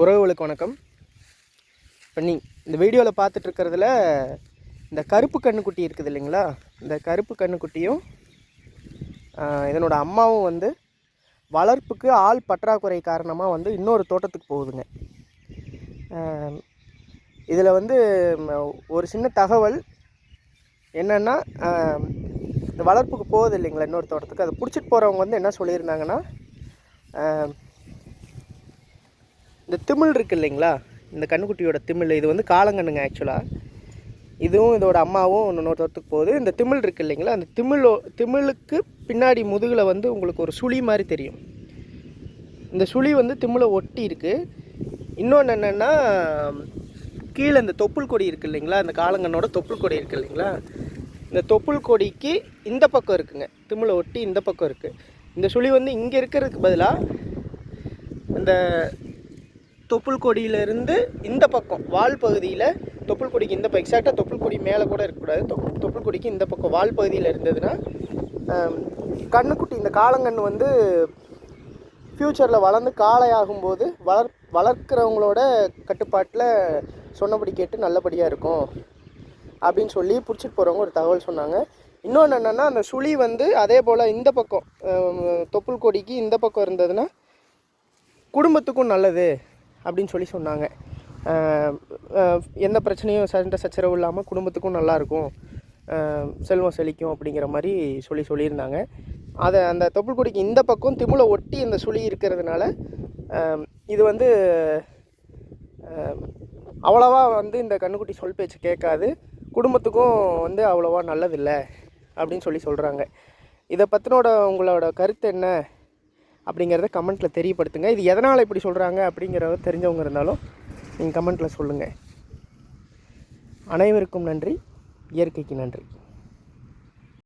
உறவுகளுக்கு வணக்கம். இப்போ நீ இந்த வீடியோவில் பார்த்துட்ருக்கிறதுல இந்த கருப்பு கண்ணுக்குட்டி இருக்குது இல்லைங்களா? இந்த கருப்பு கண்ணுக்குட்டியும் இதனோட அம்மாவும் வந்து வளர்ப்புக்கு ஆள் பற்றாக்குறை காரணமாக வந்து இன்னொரு தோட்டத்துக்கு போகுதுங்க. இதில் வந்து ஒரு சின்ன தகவல் என்னென்னா இந்த வளர்ப்புக்கு போகுது இல்லைங்களா இன்னொரு தோட்டத்துக்கு. அதை பிடிச்சிட்டு போகிறவங்க வந்து என்ன சொல்லியிருந்தாங்கன்னா இந்த திமிழ் இருக்கு இல்லைங்களா? இந்த கண்ணுக்குட்டியோட திமிழ் இது வந்து காலங்கண்ணுங்க ஆக்சுவலாக இதுவும் இதோட அம்மாவும் இன்னொரு தோட்டத்துக்கு போகுது. இந்த திமிழ் இருக்கு இல்லைங்களா? அந்த திமிழோ திமிழுக்கு பின்னாடி முதுகில் வந்து உங்களுக்கு ஒரு சுழி மாதிரி தெரியும். இந்த சுழி வந்து திமிழை ஒட்டி இருக்குது இன்னொன்று என்னென்னா கீழே இந்த தொப்புள் கொடி இருக்கு இல்லைங்களா? இந்த காலங்கண்ணோட தொப்புள் கொடி இருக்கு இல்லைங்களா? இந்த தொப்புள் கொடிக்கு இந்த பக்கம் இருக்குங்க. திமிழை ஒட்டி இந்த பக்கம் இருக்குது இந்த சுழி வந்து இங்கே இருக்கிறதுக்கு பதிலாக அந்த தொப்புள் கொடியிலேருந்து இந்த பக்கம் வால் பகுதியில் தொப்புள் கொடிக்கு இந்த பக்கம் எக்ஸாக்டாக தொப்புள் கொடி மேலே கூட இருக்கக்கூடாது. தொப்புள் கொடிக்கு இந்த பக்கம் வால் பகுதியில் இருந்ததுன்னா கண்ணுக்குட்டி இந்த காளங்கன்று வந்து ஃப்யூச்சரில் வளர்ந்து காளையாகும்போது வளர் வளர்க்குறவங்களோட கட்டுப்பாட்டில் சொன்னபடி கேட்டு நல்லபடியாக இருக்கும் அப்படின்னு சொல்லி பிடிச்சிட்டு போகிறவங்க ஒரு தகவல் சொன்னாங்க. இன்னொன்று என்னென்னா அந்த சுழி வந்து அதே போல் இந்த பக்கம் தொப்புள் கொடிக்கு இந்த பக்கம் இருந்ததுன்னா குடும்பத்துக்கும் நல்லது. அப்படின்னு சொல்லி சொன்னாங்க. எந்த பிரச்சனையும் சண்டை சச்சரவு இல்லாமல் குடும்பத்துக்கும் நல்லாயிருக்கும் செல்வம் செழிக்கும் அப்படிங்கிற மாதிரி சொல்லி சொல்லியிருந்தாங்க. அதை அந்த தொப்புள்கொடிக்கு இந்த பக்கம் திமுலை ஒட்டி இந்த சுழி இருக்கிறதுனால இது வந்து அவ்வளோவா வந்து இந்த கண்ணுக்குட்டி சொல் பேச்சு கேட்காது. குடும்பத்துக்கும் வந்து அவ்வளோவா நல்லதில்லை அப்படின்னு சொல்லி சொல்கிறாங்க இதை பற்றினோட உங்களோட கருத்து என்ன? அப்படிங்கிறத கமெண்ட்டில் தெரியப்படுத்துங்க. இது எதனால் இப்படி சொல்கிறாங்க அப்படிங்கிறத தெரிஞ்சவங்க இருந்தாலும் நீங்கள் கமெண்ட்டில் சொல்லுங்கள் அனைவருக்கும் நன்றி. இயற்கைக்கு நன்றி.